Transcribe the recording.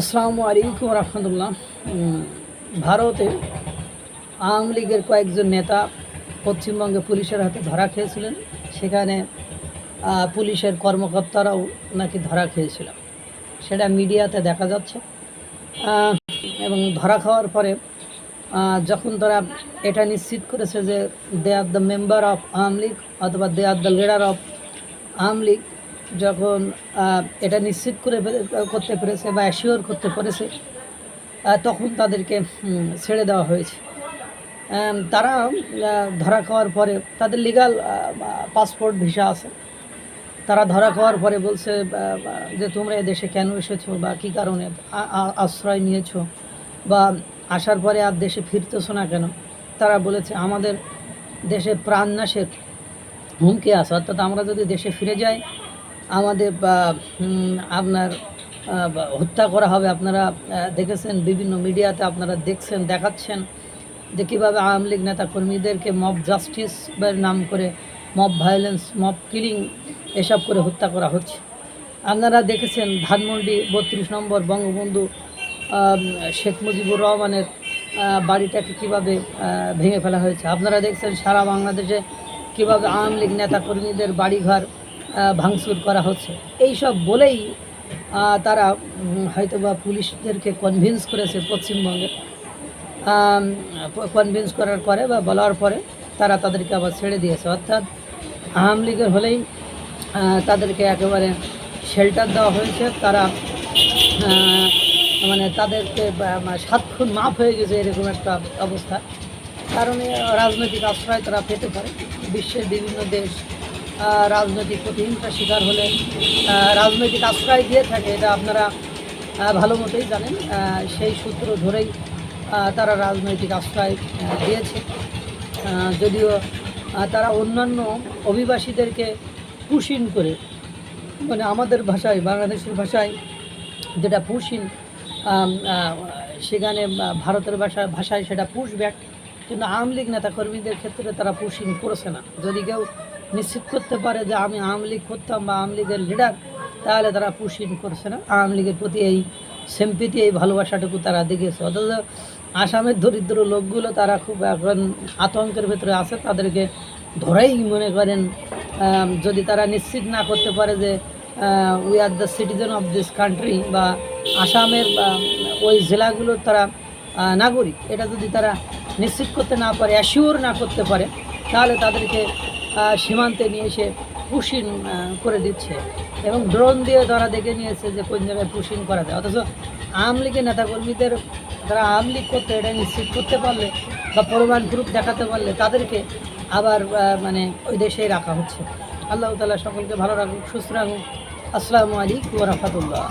আসসালামু আলাইকুম রহমতুল্লাহ। ভারতে আওয়ামী লীগের কয়েকজন নেতা পশ্চিমবঙ্গে পুলিশের হাতে ধরা খেয়েছিলেন। সেখানে পুলিশের কর্মকর্তারাও নাকি ধরা খেয়েছিল। সেটা মিডিয়াতে দেখা যাচ্ছে। এবং ধরা খাওয়ার পরে যখন তারা এটা নিশ্চিত করেছে যে they are the member of Awami League অথবা they are the leader of Awami League যখন এটা নিশ্চিত করে করতে পেরেছে বা অ্যাসিওর করতে পেরেছে তখন তাদেরকে ছেড়ে দেওয়া হয়েছে। তারা ধরা খাওয়ার পরে, তাদের লিগাল পাসপোর্ট ভিসা আছে। তারা ধরা খাওয়ার পরে বলছে যে তোমরা দেশে কেন এসেছ বা কী কারণে আশ্রয় নিয়েছো বা আসার পরে আর দেশে ফিরতেছো না কেন? তারা বলেছে, আমাদের দেশে প্রাণনাশের হুমকি আছে। অর্থাৎ আমরা যদি দেশে ফিরে যাই আমাদের আপনার হত্যা করা হবে। আপনারা দেখেছেন বিভিন্ন মিডিয়াতে আপনারা দেখছেন, দেখাচ্ছেন যে কীভাবে আওয়ামী লীগ নেতা কর্মীদেরকে মব জাস্টিস নাম করে মব ভায়োলেন্স মব কিলিং এসব করে হত্যা করা হচ্ছে। আপনারা দেখেছেন ধানমন্ডি বত্রিশ নম্বর বঙ্গবন্ধু শেখ মুজিবুর রহমানের বাড়িটাকে কীভাবে ভেঙে ফেলা হয়েছে। আপনারা দেখছেন সারা বাংলাদেশে কীভাবে আওয়ামী লীগ নেতা কর্মীদের বাড়িঘর ভাঙচুর করা হচ্ছে। এই সব বলেই তারা হয়তোবা পুলিশদেরকে কনভিন্স করেছে পশ্চিমবঙ্গে। কনভিন্স করার পরে বা বলার পরে তারা তাদেরকে আবার ছেড়ে দিয়েছে। অর্থাৎ আওয়ামী লীগের হলেই তাদেরকে একেবারে শেল্টার দেওয়া হয়েছে। তারা মানে তাদেরকে সাত খুন মাফ হয়ে গেছে এরকম একটা অবস্থা। কারণে রাজনৈতিক আশ্রয় তারা পেতে পারে। বিশ্বের বিভিন্ন দেশ রাজনৈতিক প্রতিহিংসার শিকার হলে রাজনৈতিক আশ্রয় দিয়ে থাকে এটা আপনারা ভালো মতোই জানেন। সেই সূত্র ধরেই তারা রাজনৈতিক আশ্রয় দিয়েছে। যদিও তারা অন্যান্য অভিবাসীদেরকে পুশিন করে মানে আমাদের ভাষায় বাংলাদেশের ভাষায় যেটা আহ, সেখানে ভারতের ভাষা ভাষায় সেটা পুশ ব্যাক কিন্তু আওয়ামী লীগ নেতাকর্মীদের ক্ষেত্রে তারা পুশিং করেছে না। যদি কেউ নিশ্চিত করতে পারে যে আমি আওয়ামী লীগ করতাম বা আওয়ামী লীগের লিডার তাহলে তারা পুশিং করছে না। আওয়ামী লীগের প্রতি এই সেম্পিতি এই ভালোবাসাটুকু তারা দেখেছে অথচ আসামের দরিদ্র লোকগুলো তারা খুব এখন আতঙ্কের ভেতরে আছে। তাদেরকে ধরেই মনে করেন যদি তারা নিশ্চিত না করতে পারে যে we are the citizen of this country বা আসামের ওই জেলাগুলোর তারা নাগরিক, এটা যদি তারা নিশ্চিত করতে না পারে অ্যাসিওর না করতে পারে, তাহলে তাদেরকে সীমান্তে নিয়ে এসে পুশিং করে দিচ্ছে। এবং ড্রোন দিয়ে তারা দেখে নিয়েছে যে কোন জায়গায় পুশিং করা যায়। অথচ আওয়ামী লীগের নেতাকর্মীদের তারা আওয়ামী লীগ করতে, এটা নিশ্চিত করতে পারলে বা প্রমাণ প্রুফ দেখাতে পারলে তাদেরকে আবার মানে ওই দেশেই রাখা হচ্ছে। আল্লাহ তালা সকলকে ভালো রাখুক, সুস্থ রাখুক। আসসালামু আলাইকুম রহমতুল্লাহ।